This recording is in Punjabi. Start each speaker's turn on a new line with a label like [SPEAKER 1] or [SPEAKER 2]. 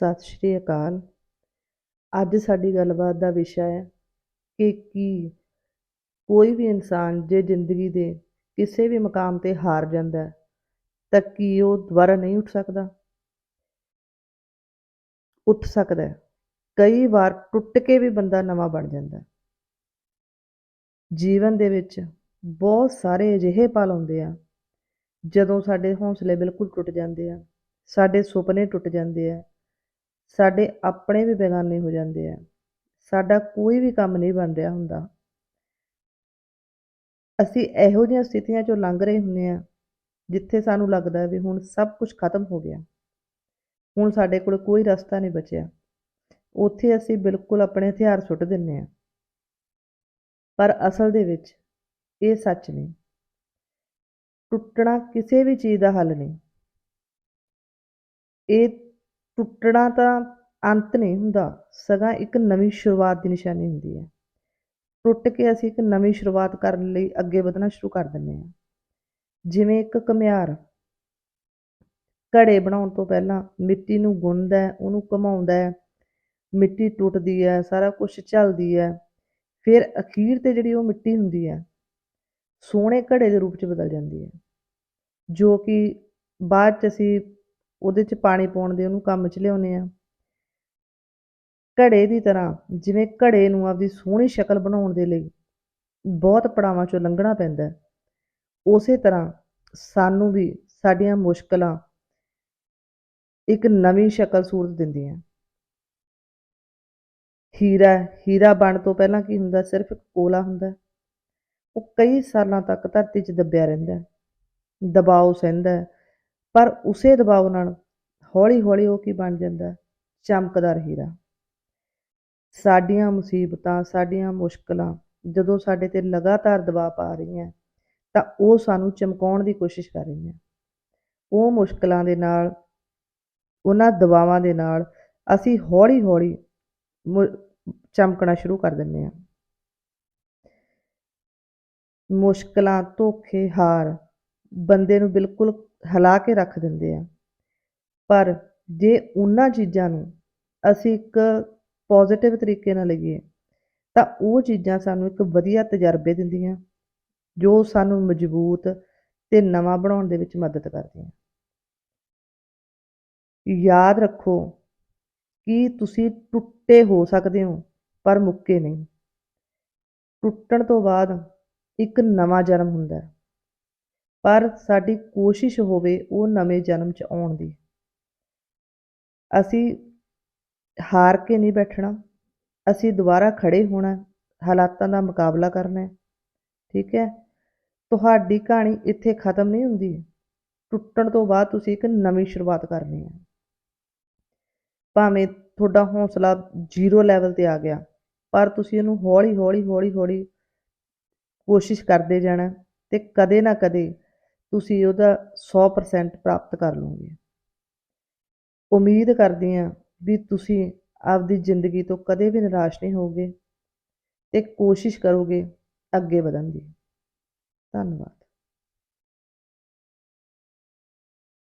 [SPEAKER 1] ਸਤਿ ਸ਼੍ਰੀ ਅਕਾਲ। ਅੱਜ ਸਾਡੀ ਗੱਲਬਾਤ ਦਾ ਵਿਸ਼ਾ ਹੈ ਕਿ ਕੀ ਕੋਈ ਵੀ ਇਨਸਾਨ ਜੇ ਜ਼ਿੰਦਗੀ ਦੇ ਕਿਸੇ ਵੀ ਮੁਕਾਮ 'ਤੇ ਹਾਰ ਜਾਂਦਾ ਹੈ, ਤਾਂ ਕੀ ਉਹ ਦੁਬਾਰਾ ਨਹੀਂ ਉੱਠ ਸਕਦਾ? ਉੱਠ ਸਕਦਾ ਹੈ। ਕਈ ਵਾਰ ਟੁੱਟ ਕੇ ਵੀ ਬੰਦਾ ਨਵਾਂ ਬਣ ਜਾਂਦਾ ਜੀਵਨ ਦੇ ਵਿੱਚ ਬਹੁਤ ਸਾਰੇ ਅਜਿਹੇ ਪਲ ਆਉਂਦੇ ਆ, ਜਦੋਂ ਸਾਡੇ ਹੌਸਲੇ ਬਿਲਕੁਲ ਟੁੱਟ ਜਾਂਦੇ ਆ, ਸਾਡੇ ਸੁਪਨੇ ਟੁੱਟ ਜਾਂਦੇ ਆ ਸਾਡੇ ਆਪਣੇ ਵੀ ਬੇਗਾਨੇ ਹੋ ਜਾਂਦੇ ਆ। ਸਾਡਾ ਕੋਈ ਵੀ ਕੰਮ ਨਹੀਂ ਬਣ ਰਿਹਾ ਹੁੰਦਾ। ਅਸੀਂ ਇਹੋ ਜਿਹੀਆਂ ਸਥਿਤੀਆਂ ਚੋਂ ਲੰਘ ਰਹੇ ਹੁੰਦੇ ਆ, ਜਿੱਥੇ ਸਾਨੂੰ ਲੱਗਦਾ ਵੀ ਹੁਣ ਸਭ ਕੁਝ ਖਤਮ ਹੋ ਗਿਆ। ਹੁਣ ਸਾਡੇ ਕੋਲ ਕੋਈ ਰਸਤਾ ਨਹੀਂ ਬਚਿਆ। ਉੱਥੇ ਅਸੀਂ ਬਿਲਕੁਲ ਆਪਣੇ ਹਥਿਆਰ ਸੁੱਟ ਦਿੰਨੇ ਆ। ਪਰ ਅਸਲ ਦੇ ਵਿੱਚ ਇਹ ਸੱਚ ਨਹੀਂ। ਟੁੱਟਣਾ ਕਿਸੇ ਵੀ ਚੀਜ਼ ਦਾ ਹੱਲ ਨਹੀਂ। ਇਹ ਟੁੱਟਣਾ ਤਾਂ ਅੰਤ ਨਹੀਂ ਹੁੰਦਾ, ਸਗੋਂ ਇੱਕ ਨਵੀਂ ਸ਼ੁਰੂਆਤ ਦੀ ਨਿਸ਼ਾਨੀ ਹੁੰਦੀ ਹੈ। ਟੁੱਟ ਕੇ ਅਸੀਂ ਇੱਕ ਨਵੀਂ ਸ਼ੁਰੂਆਤ ਕਰਨ ਲਈ ਅੱਗੇ ਵਧਣਾ ਸ਼ੁਰੂ ਕਰ ਦਿੰਦੇ ਹਾਂ। ਜਿਵੇਂ ਇੱਕ ਘੁਮਿਆਰ ਘੜੇ ਬਣਾਉਣ ਤੋਂ ਪਹਿਲਾਂ ਮਿੱਟੀ ਨੂੰ ਗੁੰਨਦਾ ਹੈ, ਉਹਨੂੰ ਘੁਮਾਉਂਦਾ ਹੈ, ਮਿੱਟੀ ਟੁੱਟਦੀ ਹੈ, ਸਾਰਾ ਕੁਝ ਝਲਦੀ ਹੈ, ਫਿਰ ਅਖੀਰ ਤੇ ਜਿਹੜੀ ਉਹ ਮਿੱਟੀ ਹੁੰਦੀ ਹੈ, ਸੋਹਣੇ ਘੜੇ ਦੇ ਰੂਪ 'ਚ ਬਦਲ ਜਾਂਦੀ ਹੈ। ਜੋ ਕਿ ਬਾਅਦ 'ਚ ਅਸੀਂ ਉਹਦੇ 'ਚ ਪਾਣੀ ਪਾਉਣ ਦੇ ਉਹਨੂੰ ਕੰਮ 'ਚ ਲਿਆਉਂਦੇ ਆ। ਘੜੇ ਦੀ ਤਰ੍ਹਾਂ ਜਿਵੇਂ ਘੜੇ ਨੂੰ ਆਪਦੀ ਸੋਹਣੀ ਸ਼ਕਲ ਬਣਾਉਣ ਦੇ ਲਈ ਬਹੁਤ ਪੜਾਵਾਂ 'ਚੋਂ ਲੰਘਣਾ ਪੈਂਦਾ ਉਸੇ ਤਰ੍ਹਾਂ ਸਾਨੂੰ ਵੀ ਸਾਡੀਆਂ ਮੁਸ਼ਕਲਾਂ ਇੱਕ ਨਵੀਂ ਸ਼ਕਲ ਸੂਰਤ ਦਿੰਦੀਆਂ। ਹੀਰਾ ਹੀਰਾ ਬਣ ਤੋਂ ਪਹਿਲਾਂ ਕੀ ਹੁੰਦਾ? ਸਿਰਫ ਇੱਕ ਕੋਲਾ ਹੁੰਦਾ ਉਹ ਕਈ ਸਾਲਾਂ ਤੱਕ ਧਰਤੀ 'ਚ ਦੱਬਿਆ ਰਹਿੰਦਾ ਹੈ। ਦਬਾਅ ਸਹਿੰਦਾ ਪਰ ਉਸੇ ਦਬਾਅ ਨਾਲ ਹੌਲੀ ਹੌਲੀ ਉਹ ਕੀ ਬਣ ਜਾਂਦਾ? ਚਮਕਦਾਰ ਹੀਰਾ ਸਾਡੀਆਂ ਮੁਸੀਬਤਾਂ, ਸਾਡੀਆਂ ਮੁਸ਼ਕਲਾਂ, ਜਦੋਂ ਸਾਡੇ ਤੇ ਲਗਾਤਾਰ ਦਬਾਅ ਪਾ ਰਹੀਆਂ, ਤਾਂ ਉਹ ਸਾਨੂੰ ਚਮਕਾਉਣ ਦੀ ਕੋਸ਼ਿਸ਼ ਕਰ ਰਹੀਆਂ। ਉਹ ਮੁਸ਼ਕਲਾਂ ਦੇ ਨਾਲ, ਉਹਨਾਂ ਦਬਾਵਾਂ ਦੇ ਨਾਲ ਅਸੀਂ ਹੌਲੀ ਹੌਲੀ ਚਮਕਣਾ ਸ਼ੁਰੂ ਕਰ ਦਿੰਦੇ ਹਾਂ। ਮੁਸ਼ਕਲਾਂ ਧੋਖੇ ਹਾਰ ਬੰਦੇ ਨੂੰ ਬਿਲਕੁਲ ਹਿਲਾ ਕੇ ਰੱਖ ਦਿੰਦੇ ਆ। ਪਰ ਜੇ ਉਹਨਾਂ ਚੀਜ਼ਾਂ ਨੂੰ ਅਸੀਂ ਇੱਕ ਪੋਜ਼ਿਟਿਵ ਤਰੀਕੇ ਨਾਲ ਲਈਏ, ਤਾਂ ਉਹ ਚੀਜ਼ਾਂ ਸਾਨੂੰ ਇੱਕ ਵਧੀਆ ਤਜਰਬੇ ਦਿੰਦੀਆਂ, ਜੋ ਸਾਨੂੰ ਮਜ਼ਬੂਤ ਤੇ ਨਵਾਂ ਬਣਾਉਣ ਦੇ ਵਿੱਚ ਮਦਦ ਕਰਦੀਆਂ। ਯਾਦ ਰੱਖੋ ਕਿ ਤੁਸੀਂ ਟੁੱਟੇ ਹੋ ਸਕਦੇ ਹੋ, ਪਰ ਮੁੱਕੇ ਨਹੀਂ। ਟੁੱਟਣ ਤੋਂ ਬਾਅਦ ਇੱਕ ਨਵਾਂ ਜਨਮ ਹੁੰਦਾ ਹੈ। ਪਰ ਸਾਡੀ ਕੋਸ਼ਿਸ਼ ਹੋਵੇ ਉਹ ਨਵੇਂ ਜਨਮ 'ਚ ਆਉਣ ਦੀ। ਅਸੀਂ ਹਾਰ ਕੇ ਨਹੀਂ ਬੈਠਣਾ। ਅਸੀਂ ਦੁਬਾਰਾ ਖੜੇ ਹੋਣਾ, ਹਾਲਾਤਾਂ ਦਾ ਮੁਕਾਬਲਾ ਕਰਨਾ, ਠੀਕ ਹੈ? ਤੁਹਾਡੀ ਕਹਾਣੀ ਇੱਥੇ ਖਤਮ ਨਹੀਂ ਹੁੰਦੀ। ਟੁੱਟਣ ਤੋਂ ਬਾਅਦ ਤੁਸੀਂ ਇੱਕ ਨਵੀਂ ਸ਼ੁਰੂਆਤ ਕਰਨੀ ਹੈ। ਭਾਵੇਂ ਤੁਹਾਡਾ ਹੌਸਲਾ ਜ਼ੀਰੋ ਲੈਵਲ ਤੇ ਆ ਗਿਆ, ਪਰ ਤੁਸੀਂ ਇਹਨੂੰ ਹੌਲੀ ਹੌਲੀ ਹੌਲੀ ਹੌਲੀ ਕੋਸ਼ਿਸ਼ ਕਰਦੇ ਜਾਣਾ ਤੇ ਕਦੇ ਨਾ ਕਦੇ ਤੁਸੀਂ ਉਹਦਾ 100% ਪ੍ਰਾਪਤ ਕਰ ਲਓਗੇ। ਉਮੀਦ ਕਰਦੀ ਹਾਂ ਵੀ ਤੁਸੀਂ ਆਪਦੀ ਜ਼ਿੰਦਗੀ ਤੋਂ ਕਦੇ ਵੀ ਨਿਰਾਸ਼ ਨਹੀਂ ਹੋਵੋਗੇ ਤੇ ਕੋਸ਼ਿਸ਼ ਕਰੋਗੇ ਅੱਗੇ ਵਧਣ ਦੀ। ਧੰਨਵਾਦ।